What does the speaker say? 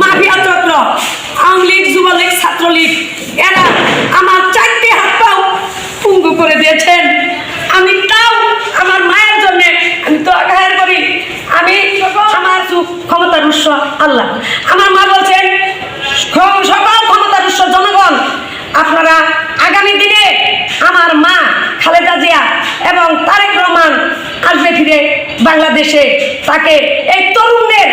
Mafia চক্র, আওয়ামী লীগ, যুবলীগ, ছাত্রলীগ, এরা আমার চারটি হাত পাও পুঙ্গু করে দিয়েছেন। আমি তাও আমার মায়ের জন্য, আমি তো আঘায়ের করি। আমি আমার ক্ষমতার উৎস, আল্লাহ। আমার মা বলছেন সকল ক্ষমতার উৎস জনগণ, আপনারা আগামী দিনে আমার মা খালেদা জিয়া এবং তারেক রহমান আসবে ফিরে বাংলাদেশে। তাকে এই তরুণদের